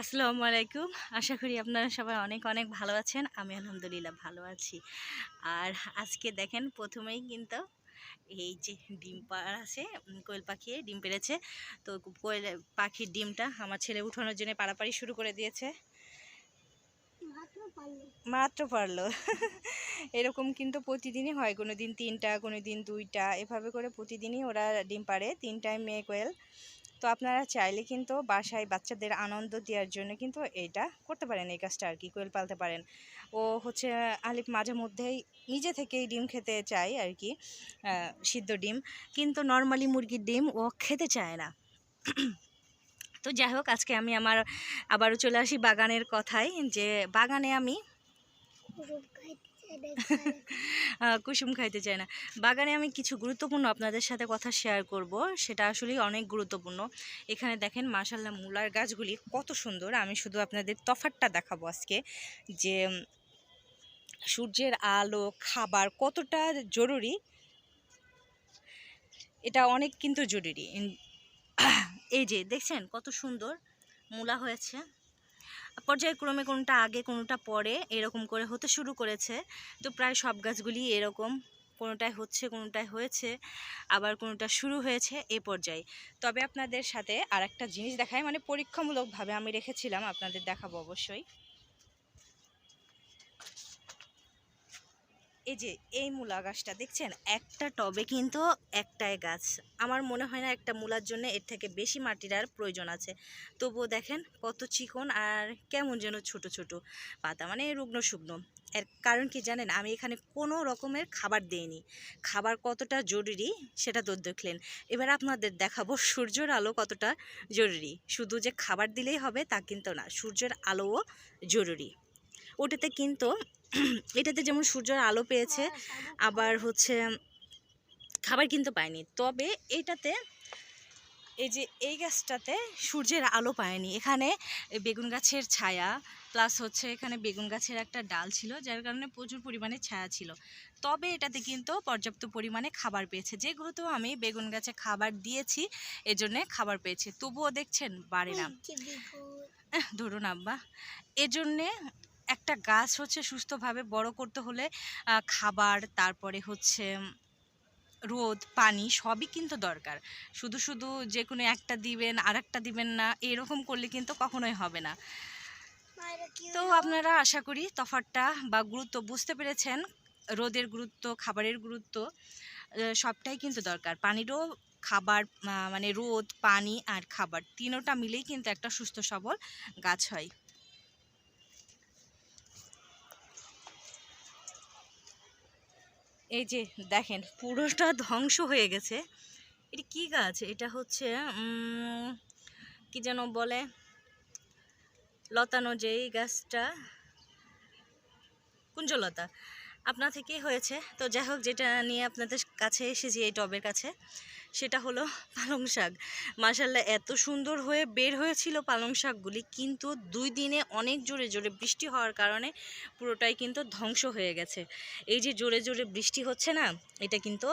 আসসালামু আলাইকুম। আশা করি আপনারা সবাই অনেক অনেক ভালো আছেন। আমি আলহামদুলিল্লাহ ভালো আছি। আর আজকে দেখেন প্রথমেই কিন্তু এই যে ডিম পাড়া আছে কোয়েল পাখি, ডিম পেড়েছে। তো কোয়েল পাখির ডিমটা আমার ছেলে উঠানোর জন্য পাড়াপাড়ি শুরু করে দিয়েছে। মাত্র পারল। এরকম কিন্তু প্রতিদিনই হয়। কোনো দিন তিনটা কোনো দিন দুইটা। এভাবে করে প্রতিদিনই ওরা ডিম পাড়ে। তিনটায় মেয়ে কোয়েল। তো আপনারা চাইলে কিন্তু বাসায় বাচ্চাদের আনন্দ দেওয়ার জন্য কিন্তু এটা করতে পারেন, এই কাজটা আর কি কোয়েল পালতে পারেন। ও হচ্ছে আলিফ মাঝে মধ্যেই নিজে থেকেই ডিম খেতে চায় আর কি সিদ্ধ ডিম। কিন্তু নর্মালি মুরগির ডিম ও খেতে চায় না। তো যাই হোক, আজকে আমি আমার, আবারও চলে আসি বাগানের কথায় যে বাগানে আমি কুসুম খাইতে চায় না। বাগানে আমি কিছু গুরুত্বপূর্ণ আপনাদের সাথে কথা শেয়ার করব, সেটা আসলেই অনেক গুরুত্বপূর্ণ। এখানে দেখেন মাশাল্লাহ মূলার গাছগুলি কত সুন্দর। আমি শুধু আপনাদের তফাতটা দেখাবো আজকে যে সূর্যের আলো, খাবার কতটা জরুরি। এটা অনেক কিন্তু জরুরি। এই যে, দেখছেন কত সুন্দর মূলা হয়েছে। পর্যায়ক্রমে কোনটা আগে, কোনটা পরে এরকম করে হতে শুরু করেছে। তো প্রায় সব গাছগুলি এরকম, কোনোটায় হচ্ছে, কোনোটায় হয়েছে, আবার কোনোটা শুরু হয়েছে এ পর্যায়ে। তবে আপনাদের সাথে আর একটা জিনিস দেখায় মানে পরীক্ষামূলকভাবে আমি রেখেছিলাম, আপনাদের দেখাবো অবশ্যই। এই যে, এই মূলা গাছটা, দেখছেন? একটা টবে কিন্তু একটাই গাছ। আমার মনে হয় না একটা মূলার জন্য এর থেকে বেশি মাটির আর প্রয়োজন আছে। তবুও দেখেন কত চিকন আর কেমন যেন ছোট ছোট। পাতা মানে রুগ্ন শুকনো এর কারণ কি জানেন? আমি এখানে কোনো রকমের খাবার দিইনি। খাবার কতটা জরুরি সেটা তো দেখলেন। এবার আপনাদের দেখাবো সূর্যের আলো কতটা জরুরি। শুধু যে খাবার দিলেই হবে তা কিন্তু না, সূর্যের আলোও জরুরি। ওটাতে কিন্তু এটাতে যেমন সূর্যের আলো পেয়েছে আবার হচ্ছে খাবার কিন্তু পায়নি। তবে এটাতে এই যে এই গাছটাতে সূর্যের আলো পায়নি। এখানে বেগুন গাছের ছায়া প্লাস হচ্ছে এখানে বেগুন গাছের একটা ডাল ছিল যার কারণে প্রচুর পরিমাণে ছায়া ছিল। তবে এটাতে কিন্তু পর্যাপ্ত পরিমাণে খাবার পেয়েছে। যেহেতু আমি বেগুন গাছে খাবার দিয়েছি এজন্যে খাবার পেয়েছে। তবুও দেখছেন বাড়ে না। ধরুন আব্বা। এজন্যে একটা গাছ হচ্ছে সুস্থভাবে বড় করতে হলে খাবার তারপরে হচ্ছে রোদ পানি সবই কিন্তু দরকার। শুধু শুধু যে কোনো একটা দিবেন আর একটা দিবেন না এরকম করলে কিন্তু কখনোই হবে না। তো আপনারা আশা করি তফাতটা বা গুরুত্ব বুঝতে পেরেছেন। রোদের গুরুত্ব খাবারের গুরুত্ব সবটাই কিন্তু দরকার। পানিরও খাবার মানে রোদ পানি আর খাবার তিনোটা মিলেই কিন্তু একটা সুস্থ সবল গাছ হয়। এই যে দেখেন, পুরোটা ধ্বংস হয়ে গেছে। এটা কি গাছ? এটা হচ্ছে কি যেন বলে? লতানো যেই গাছটা। কুঞ্জলতা। আপনা থেকেই হয়েছে। তো যাই হোক, যেটা নিয়ে আপনাদের কাছে এসেছি এই টবের কাছে, সেটা হলো পালং শাক। মাসাল্লাহ এত সুন্দর হয়ে বের হয়েছিল পালং শাকগুলি, কিন্তু দুই দিনে অনেক জোরে জোরে বৃষ্টি হওয়ার কারণে পুরোটাই কিন্তু ধ্বংস হয়ে গেছে। এই যে জোরে জোরে বৃষ্টি হচ্ছে না, এটা কিন্তু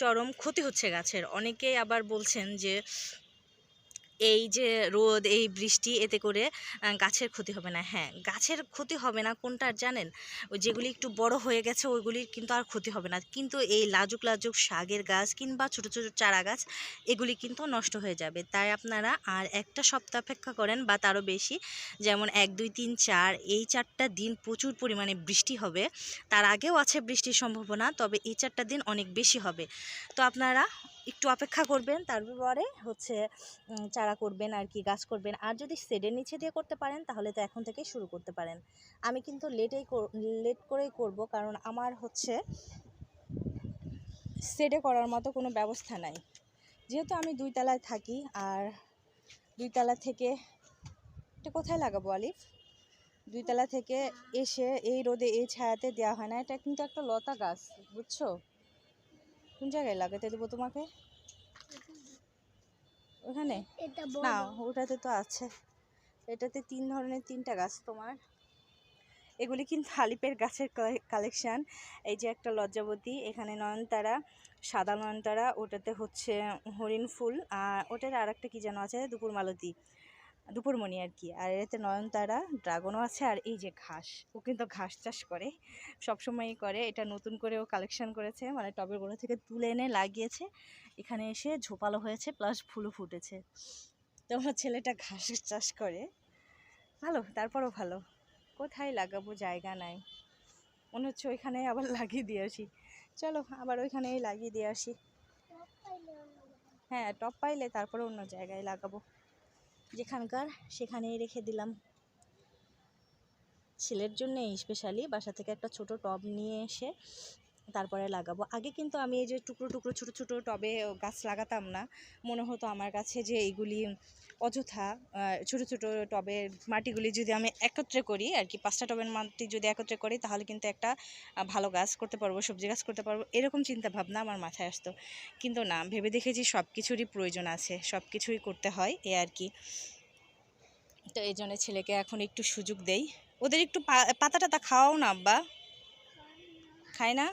চরম ক্ষতি হচ্ছে গাছের। অনেকেই আবার বলছেন যে এই যে রোদ, এই বৃষ্টি, এতে করে গাছের ক্ষতি হবে না। হ্যাঁ গাছের ক্ষতি হবে না কোনটা আর জানেন? ওই যেগুলি একটু বড় হয়ে গেছে, ওইগুলির কিন্তু আর ক্ষতি হবে না। কিন্তু এই লাজুক লাজুক শাকের গাছ কিংবা ছোট ছোট চারা গাছ, এগুলি কিন্তু নষ্ট হয়ে যাবে। তাই আপনারা আর একটা সপ্তাহ অপেক্ষা করেন বা তারও বেশি, যেমন এক, দুই, তিন, চার, এই চারটা দিন প্রচুর পরিমাণে বৃষ্টি হবে। তার আগেও আছে বৃষ্টির সম্ভাবনা, তবে এই চারটা দিন অনেক বেশি হবে। তো আপনারা একটু অপেক্ষা করবেন, তারপরে হচ্ছে চারা করবেন আর কি, গাছ করবেন। আর যদি শেডের নিচে দিয়ে করতে পারেন, তাহলে তো এখন থেকেই শুরু করতে পারেন। আমি কিন্তু লেটেই লেট করেই করব, কারণ আমার হচ্ছে শেডে করার মতো কোনো ব্যবস্থা নাই। যেহেতু আমি দুই তলায় থাকি, আর দুই তলা থেকে, এটা কোথায় লাগাবো, আলিফ? দুই তলা থেকে এসে এই রোদে এই ছায়াতে দেওয়া হয় না, এটা কিন্তু একটা লতা গাছ, বুঝছ? কোন জায়গায় লাগাতে দেবো তোমাকে? ওখানে? না ওটাতে তো আছে। এটাতে তিন ধরনের তিনটা গাছ তোমার। এগুলি কিন্তু আলিপের গাছের কালেকশান। এই যে একটা লজ্জাবতী এখানে নয়নতারা সাদা নয়নতারা ওটাতে হচ্ছে হরিণ ফুল আর ওটার আর একটা কী যেন আছে দুপুর মালতী দুপুরমণি আর কি আর এতে নয়নতারা ড্রাগনও আছে, আর এই যে ঘাস, ও কিন্তু ঘাস চাষ করে, সবসময়ই করে। এটা নতুন করে ও কালেকশন করেছে মানে টবের গোড়া থেকে তুলে এনে লাগিয়েছে। এখানে এসে ঝোপালো হয়েছে প্লাস ফুলও ফুটেছে। তো আমার ছেলেটা ঘাসের চাষ করে। ভালো, তারপরও ভালো। কোথায় লাগাবো জায়গা নাই। মনে হচ্ছে ওইখানে আবার লাগিয়ে দিয়ে আসি। চলো, আবার ওইখানেই লাগিয়ে দিয়ে আসি। হ্যাঁ টপ পাইলে তারপরে অন্য জায়গায় লাগাবো। যেখানকার সেখানেই রেখে দিলাম। ছেলের জন্য স্পেশালি বাসা থেকে একটা ছোট টব নিয়ে এসে তারপরে লাগাবো। আগে কিন্তু আমি এই যে টুকরো টুকরো, ছোটো ছোটো টবে গাছ লাগাতাম না। মনে হতো আমার কাছে যে এইগুলি অযথা ছোট ছোট টবের মাটিগুলি যদি আমি একত্রে করি আর কি, পাঁচটা টবের মাটি যদি একত্রে করি, তাহলে কিন্তু একটা ভালো গাছ করতে পারব, সবজি গাছ করতে পারব, এরকম চিন্তা ভাবনা আমার মাথায় আসতো। কিন্তু না, ভেবে দেখেছি সব কিছুরই প্রয়োজন আছে সব কিছুই করতে হয়, এ আর কি। তো এই জন্য ছেলেকে এখন একটু সুযোগ দেই। ওদের একটু পাতা টাতা খাওয়াও না, আব্বা? খায় না?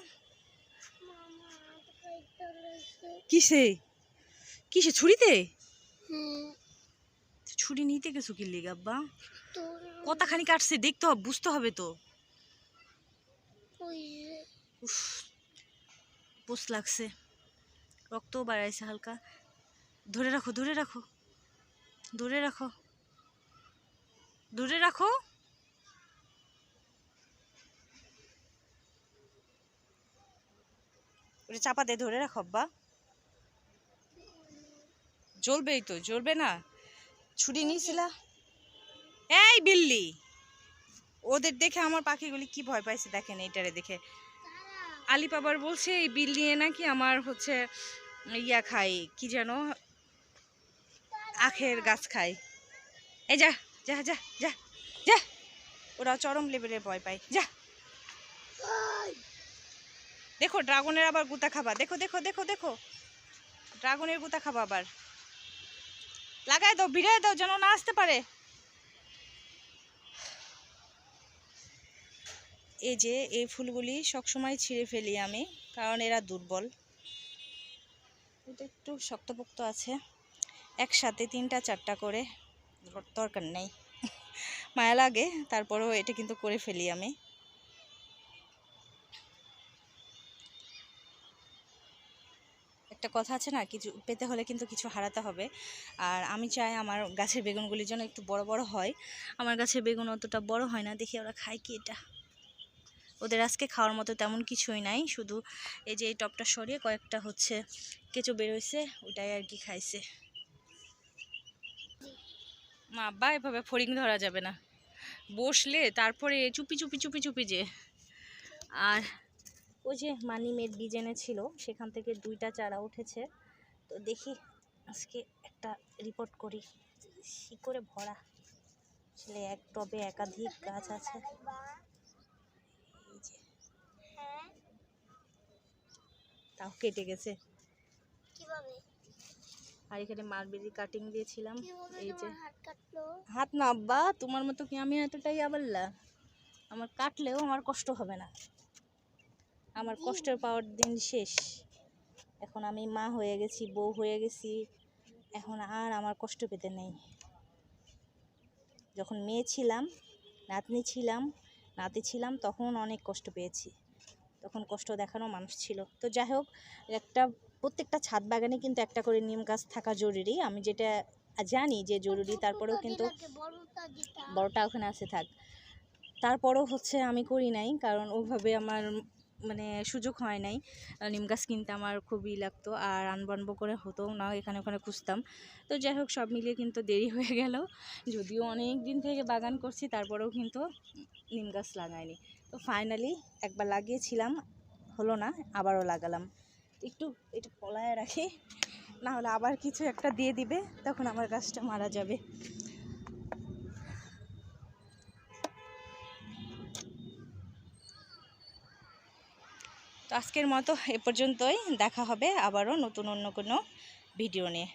কিসে? কিসে ছুরিতে? ছুরি নিতে গেছো কি লেগে আব্বা? কতখানি কাটছে দেখতে হবে বুঝতে হবে তো। পোষ লাগছে। রক্তও বাড়াইছে হালকা। ধরে রাখো ধরে রাখো। ধরে রাখো। ধরে রাখো। ওটা চাপা দিয়ে ধরে রাখো বা জ্বলবেই তো জ্বলবে না। ছুরি নিয়েছিলা? এই বিল্লি! ওদের দেখে আমার পাখিগুলি কি ভয় পাইছে দেখেন এইটারে দেখে। আলিপ আবার বলছে এই বিল্লি নাকি আমার হচ্ছে ইয়া খাই কি যেন আখের গাছ খায়। এই যা যা যা যা যা। ওরা চরম লেভেলের ভয় পায়। যা। দেখো, ড্রাগনের আবার গুতা খাবা। দেখো দেখো দেখো দেখো। ড্রাগনের গুতা খাবা আবার। লাগাই দাও ভিড়াই দাও, যেন না আসতে পারে। এই যে, এই ফুলগুলি সবসময় ছিঁড়ে ফেলি আমি, কারণ এরা দুর্বল। এটা একটু শক্তপোক্ত আছে। একসাথে তিনটা, চারটা করে দরকার নেই। মায়া লাগে, তারপরেও এটা কিন্তু করে ফেলি আমি। একটা কথা আছে না, কিছু পেতে হলে কিন্তু কিছু হারাতে হবে। আর আমি চাই আমার গাছের বেগুনগুলি যেন একটু বড় বড় হয়। আমার গাছের বেগুন অতটা বড় হয় না, দেখি ওরা খায় কি এটা। ওদের আজকে খাওয়ার মতো তেমন কিছুই নাই, শুধু এই যে এই টপটা সরিয়ে কয়েকটা হচ্ছে কেঁচো বেরোইছে, ওটাই আর কি খাইছে। মা, আব্বা, এভাবে ফড়িং ধরা যাবে না। বসলে তারপরে চুপি চুপি চুপি চুপি যে। আর ওই যে মানিমের বীজ এনেছিল সেখান থেকে দুইটা চারা উঠেছে। তো দেখি আজকে একটা রিপোর্ট করি। শিকড়ে ভরা? আসলে এক টবে একাধিক গাছ আছে। এই যে। তাও কেটে গেছে। আর এখানে মালবেরি কাটিং দিয়েছিলাম। এই যে। হাত না আব্বা তোমার মতো কি আমি এতটাই আবাল্লা আমার কাটলেও আমার কষ্ট হবে না। আমার কষ্টের পাওয়ার দিন শেষ। এখন আমি মা হয়ে গেছি, বউ হয়ে গেছি। এখন আর আমার কষ্ট পেতে নেই। যখন মেয়ে ছিলাম, নাতনি ছিলাম, নাতি ছিলাম, তখন অনেক কষ্ট পেয়েছি। তখন কষ্ট দেখানো মানুষ ছিল। তো যাই হোক, একটা, প্রত্যেকটা ছাদ বাগানে কিন্তু একটা করে নিম গাছ থাকা জরুরি। আমি যেটা জানি যে জরুরি, তারপরেও কিন্তু বড়টা ওখানে আছে থাক। তারপরও হচ্ছে আমি করি নাই, কারণ ওভাবে আমার মানে সুযোগ হয় নাই। নিম গাছ কিনতে আমার খুবই লাগতো। আর আনব আনব করে হতো না, এখানে ওখানে খুঁজতাম। তো যাই হোক, সব মিলিয়ে কিন্তু দেরি হয়ে গেল। যদিও অনেক দিন থেকে বাগান করছি, তারপরেও কিন্তু নিম গাছ লাগাইনি। তো ফাইনালি একবার লাগিয়েছিলাম, হলো না, আবারও লাগালাম। একটু একটু পলায় রাখি, না হলে আবার কিছু একটা দিয়ে দিবে, তখন আমার গাছটা মারা যাবে। আজকের মতো এ পর্যন্তই। দেখা হবে আবারও নতুন অন্য কোনো ভিডিও নিয়ে।